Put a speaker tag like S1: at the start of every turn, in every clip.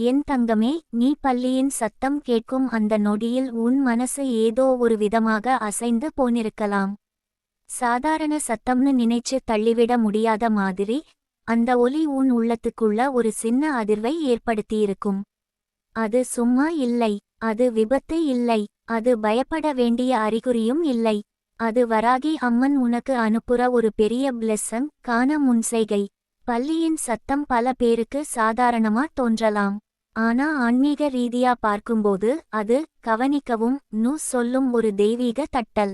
S1: என் தங்கமே நீ பள்ளியின் சத்தம் கேட்கும் அந்த நொடியில் உன் மனசு ஏதோ ஒரு விதமாக அசைந்து போனிருக்கலாம். சாதாரண சத்தம்னு நினைச்சு தள்ளிவிட முடியாத மாதிரி அந்த ஒலி உன் உள்ளத்துக்குள்ள ஒரு சின்ன அதிர்வை ஏற்படுத்தியிருக்கும். அது சும்மா இல்லை அது விபத்து இல்லை அது பயப்பட வேண்டிய அறிகுறியும் இல்லை. அது வராகி அம்மன் உனக்கு அனுப்புற ஒரு பெரிய பிளெஸ்ஸங் காண முன்செய்கை பள்ளியின் சத்தம் பல பேருக்கு சாதாரணமா தோன்றலாம். ஆனா ஆன்மீக ரீதியா பார்க்கும்போது அது கவனிக்கவும் நு சொல்லும் ஒரு தெய்வீக தட்டல்.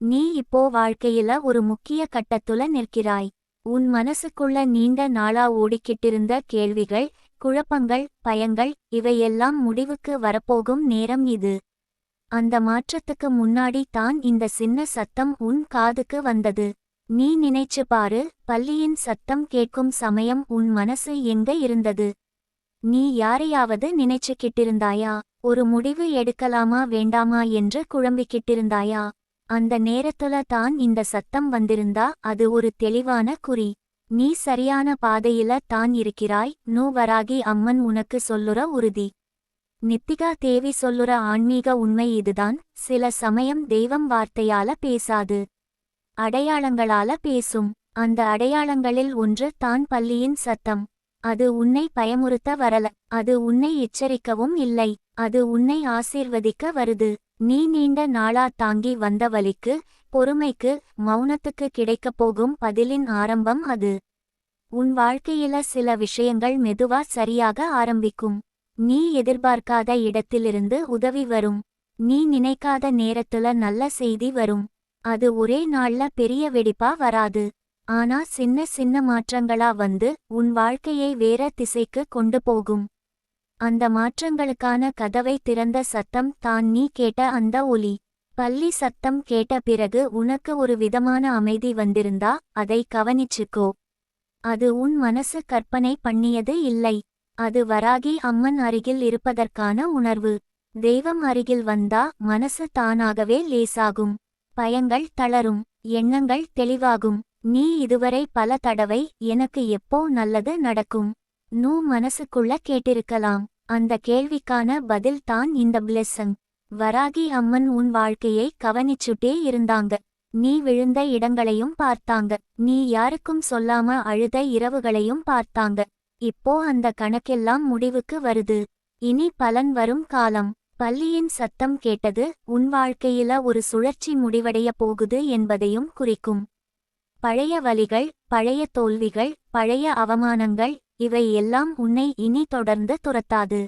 S1: நீ இப்போ வாழ்க்கையில ஒரு முக்கிய கட்டத்துல நிற்கிறாய். உன் மனசுக்குள்ள நீண்ட நாளா ஓடிக்கிட்டிருந்த கேள்விகள் குழப்பங்கள் பயங்கள் இவையெல்லாம் முடிவுக்கு வரப்போகும் நேரம் இது. அந்த மாற்றத்துக்கு முன்னாடி தான் இந்த சின்ன சத்தம் உன் காதுக்கு வந்தது. நீ நினைச்சு பாரு பள்ளியின் சத்தம் கேட்கும் சமயம் உன் மனசு எங்க இருந்தது? நீ யாரையாவது நினைச்சுக்கிட்டிருந்தாயா? ஒரு முடிவு எடுக்கலாமா வேண்டாமா என்று குழம்பிக்கிட்டிருந்தாயா? அந்த நேரத்துல தான் இந்த சத்தம் வந்திருந்தா அது ஒரு தெளிவான குறி. நீ சரியான பாதையில தான் இருக்கிறாய் நூ வராகி அம்மன் உனக்கு சொல்லுற உறுதி. நித்திகா தேவி சொல்லுற ஆன்மீக உண்மை இதுதான் சில சமயம் தெய்வம் வார்த்தையால பேசாது. அடையாளங்களால பேசும். அந்த அடையாளங்களில் ஒன்று தான் பள்ளியின் சத்தம். அது உன்னை பயமுறுத்த வரல. அது உன்னை எச்சரிக்கவும் இல்லை. அது உன்னை ஆசீர்வதிக்க வருது. நீ நீண்ட நாளா தாங்கி வந்த வலிக்கு பொறுமைக்கு மௌனத்துக்கு கிடைக்கப் போகும் பதிலின் ஆரம்பம் அது. உன் வாழ்க்கையில சில விஷயங்கள் மெதுவா சரியாக ஆரம்பிக்கும். நீ எதிர்பார்க்காத இடத்திலிருந்து உதவி வரும். நீ நினைக்காத நேரத்துல நல்ல செய்தி வரும். அது ஒரே நாள்ல பெரிய வெடிப்பா வராது. ஆனா சின்ன சின்ன மாற்றங்களா வந்து உன் வாழ்க்கையை வேற திசைக்கு கொண்டு போகும். அந்த மாற்றங்களுக்கான கதவை திறந்த சத்தம் தான் நீ கேட்ட அந்த ஒலி. பள்ளி சத்தம் கேட்ட பிறகு உனக்கு ஒரு விதமான அமைதி வந்திருந்தா அதை கவனிச்சுக்கோ. அது உன் மனசு கற்பனை பண்ணியது இல்லை. அது வராகி அம்மன் அருகில் இருப்பதற்கான உணர்வு. தெய்வம் அருகில் வந்தா மனசு தானாகவே லேசாகும். பயங்கள் தளரும். எண்ணங்கள் தெளிவாகும். நீ இதுவரை பல தடவை எனக்கு எப்போ நல்லது நடக்கும்? நூ மனசுக்குள்ள கேட்டிருக்கலாம். அந்த கேள்விக்கான பதில் தான் இந்த பிளெஸ்ஸங் வராகி அம்மன் உன் வாழ்க்கையை கவனிச்சுட்டே இருந்தாங்க. நீ விழுந்த இடங்களையும் பார்த்தாங்க. நீ யாருக்கும் சொல்லாம அழுத இரவுகளையும் பார்த்தாங்க. இப்போ அந்த கணக்கெல்லாம் முடிவுக்கு வருது. இனி பலன் வரும் காலம். பள்ளியின் சத்தம் கேட்டது உன் வாழ்க்கையில ஒரு சுழற்சி முடிவடைய போகுது என்பதையும் குறிக்கும். பழைய வலிகள் பழைய தோல்விகள் பழைய அவமானங்கள் இவை எல்லாம் உன்னை இனி தொடர்ந்து துரத்தாது.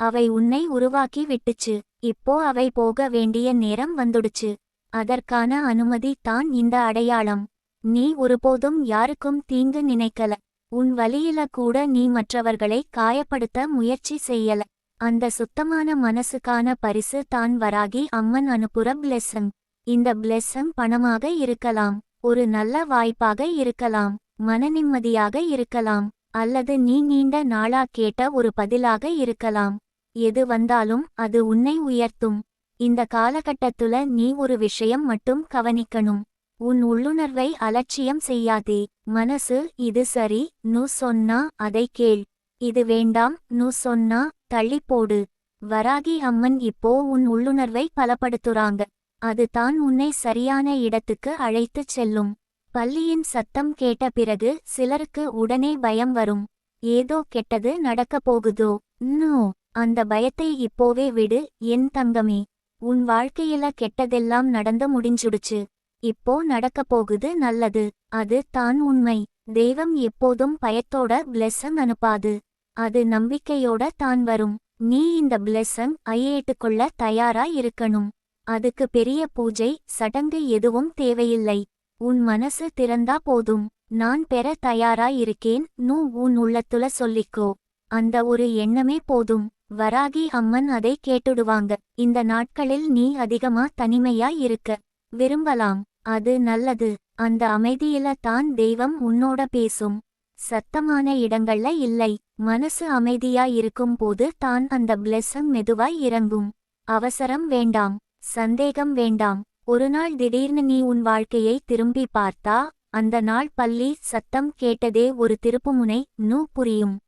S1: அவை உன்னை உருவாக்கி விட்டுச்சு. இப்போ அவை போக வேண்டிய நேரம் வந்துடுச்சு. அதற்கான அனுமதி தான் இந்த அடையாளம். நீ ஒருபோதும் யாருக்கும் தீங்கு நினைக்கல. உன் வழியில கூட நீ மற்றவர்களை காயப்படுத்த முயற்சி செய்யல. அந்த சுத்தமான மனசுக்கான பரிசு தான் வராகி அம்மன் அனுப்புற பிளெஸ்ஸங் இந்த பிளெஸ்ஸங் பணமாக இருக்கலாம். ஒரு நல்ல வாய்ப்பாக இருக்கலாம் மனநிம்மதியாக இருக்கலாம் அல்லது நீ நீண்ட நாளா கேட்ட ஒரு பதிலாக இருக்கலாம். எது வந்தாலும் அது உன்னை உயர்த்தும். இந்த காலகட்டத்துல நீ ஒரு விஷயம் மட்டும் கவனிக்கணும். உன் உள்ளுணர்வை அலட்சியம் செய்யாதே. மனசு இது சரி நு சொன்னா அதை கேள். இது வேண்டாம் நு சொன்னா தள்ளிப்போடு வராகி அம்மன் இப்போ உன் உள்ளுணர்வை பலப்படுத்துறாங்க. அது தான் உன்னை சரியான இடத்துக்கு அழைத்துச் செல்லும். பள்ளியின் சத்தம் கேட்ட பிறகு சிலருக்கு உடனே பயம் வரும். ஏதோ கெட்டது நடக்கப் போகுதோ? நோ அந்த பயத்தை இப்போவே விடு என் தங்கமே. உன் வாழ்க்கையில கெட்டதெல்லாம் நடந்து முடிஞ்சுடுச்சு. இப்போ நடக்கப் போகுது நல்லது. அது தான் உண்மை. தெய்வம் எப்போதும் பயத்தோட பிளெஸ்ஸங் அனுப்பாது. அது நம்பிக்கையோட தான் வரும். நீ இந்த பிளெஸ்ஸங் ஐயேட்டுக்கொள்ள தயாரா இருக்கணும். அதுக்கு பெரிய பூஜை சடங்கு எதுவும் தேவையில்லை. உன் மனசு திறந்தா போதும். நான் பெற தயாரா இருக்கேன் நூ உன் உள்ளத்துல சொல்லிக்கோ. அந்த ஒரு எண்ணமே போதும். வராகி அம்மன் அதை கேட்டுடுவாங்க. இந்த நாட்களில் நீ அதிகமா தனிமையா இருக்க. விரும்பலாம். அது நல்லது. அந்த அமைதியில தான் தெய்வம் உன்னோட பேசும். சத்தமான இடங்கள்ல இல்லை. மனசு அமைதியா இருக்கும் போது தான் அந்த பிளெஸ்ஸம் மெதுவாய் இறங்கும். அவசரம் வேண்டாம். சந்தேகம் வேண்டாம். ஒரு நாள் திடீர்னு நீ உன் வாழ்க்கையை திரும்பி பார்த்தா அந்த நாள் பள்ளி சத்தம் கேட்டதே ஒரு திருப்புமுனை நூ புரியும்.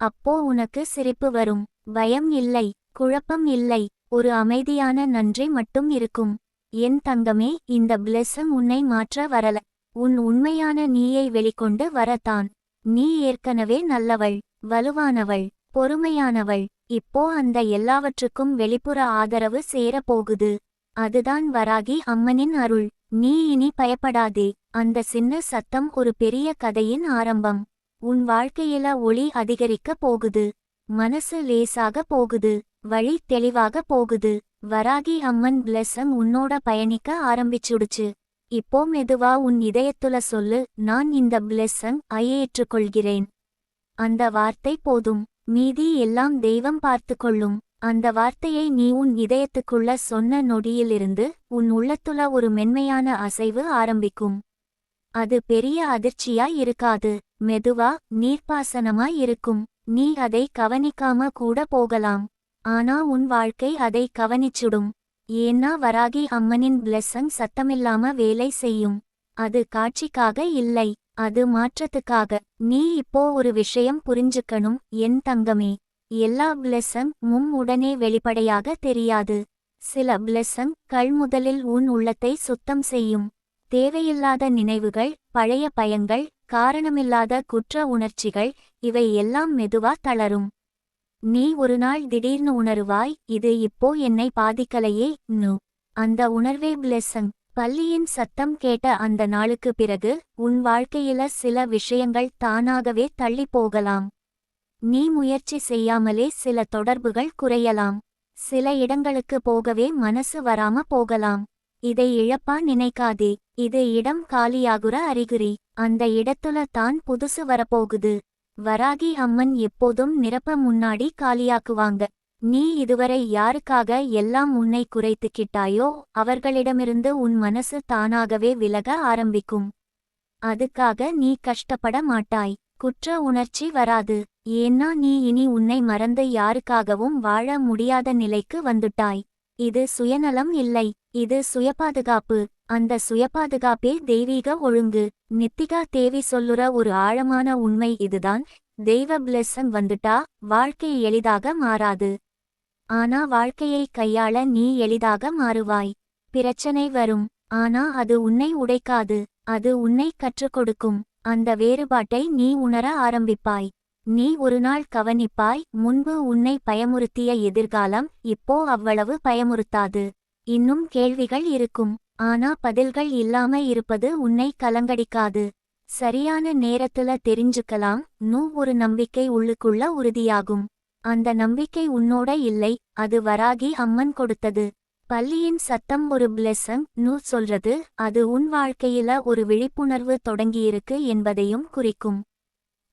S1: அப்போ உனக்கு சிரிப்பு வரும். பயம் இல்லை குழப்பம் இல்லை ஒரு அமைதியான நன்றி மட்டும் இருக்கும். என் தங்கமே இந்த பிளெஸ்ஸம் உன்னை மாற்ற வரல. உன் உண்மையான நீயை வெளிக்கொண்டு வரத்தான். நீ ஏற்கனவே நல்லவள் வலுவானவள் பொறுமையானவள் இப்போ அந்த எல்லாவற்றுக்கும் வெளிப்புற ஆதரவு சேரப் போகுது அதுதான் வராகி அம்மனின் அருள். நீ இனி பயப்படாதே. அந்த சின்ன சத்தம் ஒரு பெரிய கதையின் ஆரம்பம். உன் வாழ்க்கையில ஒளி அதிகரிக்க போகுது. மனசு லேசாக போகுது. வழி தெளிவாக போகுது. வராகி அம்மன் பிளெஸ்ஸம் உன்னோட பயணிக்க ஆரம்பிச்சுடுச்சு. இப்போ மெதுவா உன் இதயத்துல சொல்லு. நான் இந்த பிளெஸ்ஸம் ஐயேற்றுக்கொள்கிறேன் அந்த வார்த்தை போதும். மீதி எல்லாம் தெய்வம் பார்த்து கொள்ளும் அந்த வார்த்தையை நீ உன் இதயத்துக்குள்ள சொன்ன நொடியிலிருந்து உன் உள்ளத்துல ஒரு மென்மையான அசைவு ஆரம்பிக்கும். அது பெரிய அதிர்ச்சியா இருக்காது. மெதுவா நீர்ப்பாசனமா இருக்கும். நீ அதை கவனிக்காம கூட போகலாம். ஆனா உன் வாழ்க்கை அதை கவனிச்சுடும். ஏன்னா வராகி அம்மனின் பிளெஸ்ஸங் சத்தமில்லாம வேலை செய்யும். அது காட்சிக்காக இல்லை. அது மாற்றத்துக்காக. நீ இப்போ ஒரு விஷயம் புரிஞ்சுக்கணும். என் தங்கமே எல்லா பிளெஸ்ஸங் மும் உடனே வெளிப்படையாக தெரியாது. சில பிளெஸ்ஸங் கள் முதலில் உன் உள்ளத்தை சுத்தம் செய்யும். தேவையில்லாத நினைவுகள் பழைய பயங்கள் காரணமில்லாத குற்ற உணர்ச்சிகள் இவை எல்லாம் மெதுவா தளரும். நீ ஒரு நாள் திடீர்னு உணருவாய் இது இப்போ என்னை பாதிக்கலையே நு. அந்த உணர்வே பிளெஸ்ஸங் பள்ளியின் சத்தம் கேட்ட அந்த நாளுக்கு பிறகு உன் வாழ்க்கையில சில விஷயங்கள் தானாகவே தள்ளி போகலாம். நீ முயற்சி செய்யாமலே சில தொடர்புகள் குறையலாம். சில இடங்களுக்கு போகவே மனசு வராம போகலாம். இதை இழப்பா நினைக்காதே. இது இடம் காலியாகுற அறிகுறி. அந்த இடத்துல தான் புதுசு வரப்போகுது. வராகி அம்மன் எப்போதும் நிரப்ப முன்னாடி காலியாக்குவாங்க. நீ இதுவரை யாருக்காக எல்லாம் உன்னை குறைத்துக்கிட்டாயோ அவர்களிடமிருந்து உன் மனசு தானாகவே விலக ஆரம்பிக்கும். அதுக்காக நீ கஷ்டப்பட மாட்டாய். குற்ற உணர்ச்சி வராது. ஏன்னா நீ இனி உன்னை மறந்து யாருக்காகவும் வாழ முடியாத நிலைக்கு வந்துட்டாய். இது சுயநலம் இல்லை. இது சுயபாதுகாப்பு. அந்த சுயபாதுகாப்பே தெய்வீக ஒழுங்கு. நித்திகா தேவி சொல்லுற ஒரு ஆழமான உண்மை இதுதான். தெய்வ பிளெஸ்ஸன் வந்துட்டா வாழ்க்கை எளிதாக மாறாது. ஆனா வாழ்க்கையை கையாள நீ எளிதாக மாறுவாய். பிரச்சனை வரும். ஆனா அது உன்னை உடைக்காது. அது உன்னை கற்றுக் கொடுக்கும். அந்த வேறுபாட்டை நீ உணர ஆரம்பிப்பாய். நீ ஒரு நாள் கவனிப்பாய். முன்பு உன்னை பயமுறுத்திய எதிர்காலம் இப்போ அவ்வளவு பயமுறுத்தாது. இன்னும் கேள்விகள் இருக்கும். ஆனா பதில்கள் இல்லாம இருப்பது உன்னை கலங்கடிக்காது. சரியான நேரத்துல தெரிஞ்சுக்கலாம். நூ ஒரு நம்பிக்கை உள்ளுக்குள்ள உறுதியாகும். அந்த நம்பிக்கை உன்னோட இல்லை அது வராகி அம்மன் கொடுத்தது. பள்ளியின் சத்தம் ஒரு பிளெஸ்ஸங் நூ சொல்றது அது உன் வாழ்க்கையில ஒரு விழிப்புணர்வு தொடங்கியிருக்கு என்பதையும் குறிக்கும்.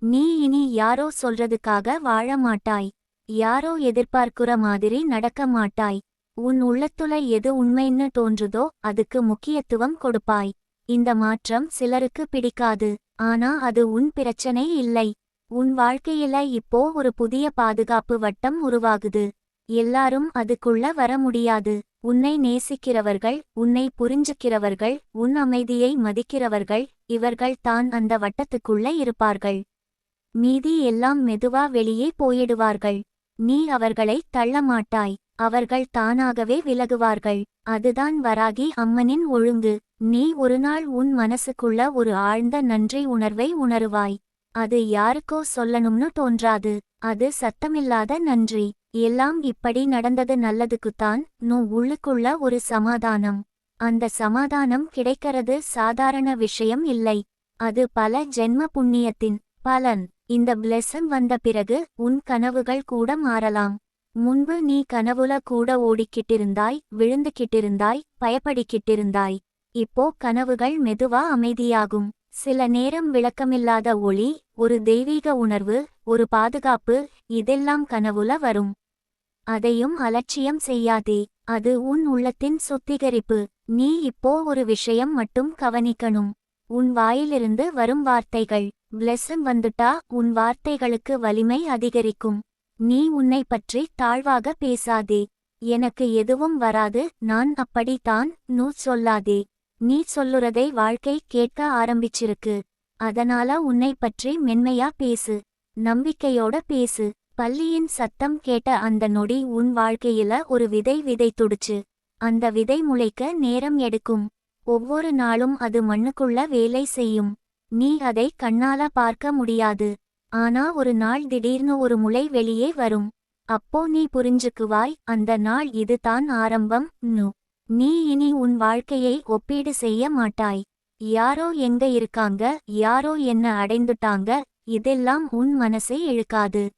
S1: நீ இனி யாரோ சொல்றதுக்காக வாழ மாட்டாய். யாரோ எதிர்பார்க்குற மாதிரி நடக்க மாட்டாய். உன் உள்ளத்துல எது உண்மைன்னு தோன்றுதோ அதுக்கு முக்கியத்துவம் கொடுப்பாய். இந்த மாற்றம் சிலருக்கு பிடிக்காது ஆனா அது உன் பிரச்சனை இல்லை. உன் வாழ்க்கையில இப்போ ஒரு புதிய பாதுகாப்பு வட்டம் உருவாகுது. எல்லாரும் அதுக்குள்ள வர முடியாது. உன்னை நேசிக்கிறவர்கள் உன்னை புரிஞ்சுக்கிறவர்கள் உன் அமைதியை மதிக்கிறவர்கள் இவர்கள் தான் அந்த வட்டத்துக்குள்ள இருப்பார்கள். மீதி எல்லாம் மெதுவா வெளியே போயிடுவார்கள். நீ அவர்களை தள்ள மாட்டாய். அவர்கள் தானாகவே விலகுவார்கள். அதுதான் வராகி அம்மனின் ஒழுங்கு. நீ ஒரு நாள் உன் மனசுக்குள்ள ஒரு ஆழ்ந்த நன்றி உணர்வை உணருவாய். அது யாருக்கோ சொல்லணும்னு தோன்றாது. அது சத்தமில்லாத நன்றி. எல்லாம் இப்படி நடந்தது நல்லதுக்குத்தான் நோ உள்ளுக்குள்ள ஒரு சமாதானம். அந்த சமாதானம் கிடைக்கிறது சாதாரண விஷயம் இல்லை. அது பல ஜென்ம புண்ணியத்தின் பலன். இந்த பிளெஸ்ஸம் வந்த பிறகு உன் கனவுகள் கூட மாறலாம். முன்பு நீ கனவுல கூட ஓடிக்கிட்டிருந்தாய் விழுந்துக்கிட்டிருந்தாய் பயப்படிக்கிட்டிருந்தாய். இப்போ கனவுகள் மெதுவா அமைதியாகும். சில நேரம் விளக்கமில்லாத ஒளி ஒரு தெய்வீக உணர்வு ஒரு பாதுகாப்பு இதெல்லாம் கனவுல வரும். அதையும் அலட்சியம் செய்யாதே அது உன் உள்ளத்தின் சுத்திகரிப்பு. நீ இப்போ ஒரு விஷயம் மட்டும் கவனிக்கணும். உன் வாயிலிருந்து வரும் வார்த்தைகள் பிளெஸ்ஸம் வந்துட்டா உன் வார்த்தைகளுக்கு வலிமை அதிகரிக்கும். நீ உன்னை பற்றி தாழ்வாக பேசாதே. எனக்கு எதுவும் வராது நான் அப்படித்தான் நூ சொல்லாதே. நீ சொல்லுறதை வாழ்க்கை கேட்க ஆரம்பிச்சிருக்கு. அதனால உன்னை பற்றி மென்மையா பேசு. நம்பிக்கையோட பேசு. பள்ளியின் சத்தம் கேட்ட அந்த நொடி உன் வாழ்க்கையில ஒரு விதை விதை துடிச்சு அந்த விதை முளைக்க நேரம் எடுக்கும். ஒவ்வொரு நாளும் அது மண்ணுக்குள்ள வேலை செய்யும். நீ அதை கண்ணால பார்க்க முடியாது. ஆனா ஒரு நாள் திடீர்னு ஒரு முளை வெளியே வரும். அப்போ நீ புரிஞ்சுக்குவாய் அந்த நாள் இதுதான் ஆரம்பம் நு. நீ இனி உன் வாழ்க்கையை ஒப்பீடு செய்ய மாட்டாய். யாரோ எங்க இருக்காங்க யாரோ என்ன அடைந்துட்டாங்க இதெல்லாம் உன் மனசை இழுக்காது.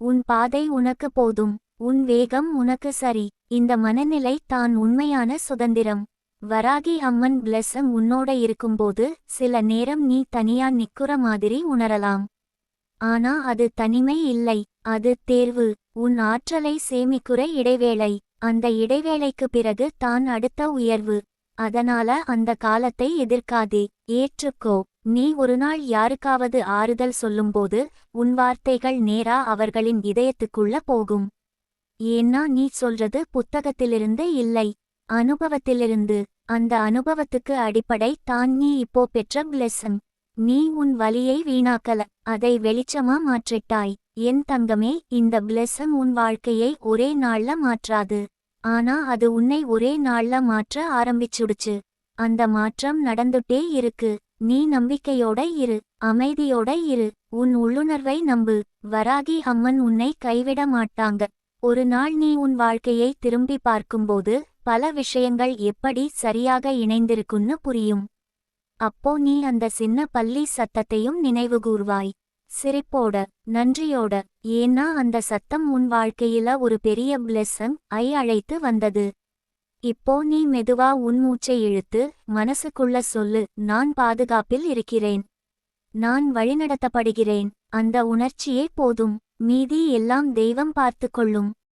S1: உன் பாதை உனக்கு போதும் உன் வேகம் உனக்கு சரி. இந்த மனநிலை தான் உண்மையான சுதந்திரம். வராகி அம்மன் பிளெஸ்ஸம் உன்னோட இருக்கும்போது சில நேரம் நீ தனியா நிக்குற மாதிரி உணரலாம். ஆனா அது தனிமை இல்லை அது தேர்வு. உன் ஆற்றலை சேமிக்குற இடைவேளை. அந்த இடைவேளைக்கு பிறகு தான் அடுத்த உயர்வு. அதனால அந்த காலத்தை எதிர்க்காதே. ஏற்றுக்கோ. நீ ஒரு நாள் யாருக்காவது ஆறுதல் சொல்லும்போது உன் வார்த்தைகள் நேரா அவர்களின் இதயத்துக்குள்ள போகும். ஏன்னா நீ சொல்றது புத்தகத்திலிருந்து இல்லை. அனுபவத்திலிருந்து. அந்த அனுபவத்துக்கு அடிப்படை தான் நீ இப்போ பெற்ற பிளெஸ்ஸம் நீ உன் வலியை வீணாக்கல அதை வெளிச்சமா மாற்றிட்டாய். என் தங்கமே இந்த பிளெஸம் உன் வாழ்க்கையை ஒரே நாள்ல மாற்றாது. ஆனா அது உன்னை ஒரே நாள்ல மாற்ற ஆரம்பிச்சுடுச்சு. அந்த மாற்றம் நடந்துட்டே இருக்கு. நீ நம்பிக்கையோட இரு அமைதியோட இரு. உன் உள்ளுணர்வை நம்பு. வராகி அம்மன் உன்னை கைவிட மாட்டாங்க. ஒரு நாள் நீ உன் வாழ்க்கையை திரும்பி பார்க்கும்போது பல விஷயங்கள் எப்படி சரியாக இணைந்திருக்குன்னு புரியும். அப்போ நீ அந்த சின்ன பள்ளி சத்தத்தையும் நினைவுகூர்வாய். சிரிப்போட நன்றியோட ஏன்னா அந்த சத்தம் உன் வாழ்க்கையில ஒரு பெரிய பிளெஸ்ஸங் ஐ அழைத்து வந்தது. இப்போ நீ மெதுவா உன் மூச்சை இழுத்து மனசுக்குள்ள சொல்லு நான் பாதுகாப்பில் இருக்கிறேன். நான் வழிநடத்தப்படுகிறேன். அந்த உணர்ச்சியே போதும். மீதி எல்லாம் தெய்வம் பார்த்துக்கொள்ளும்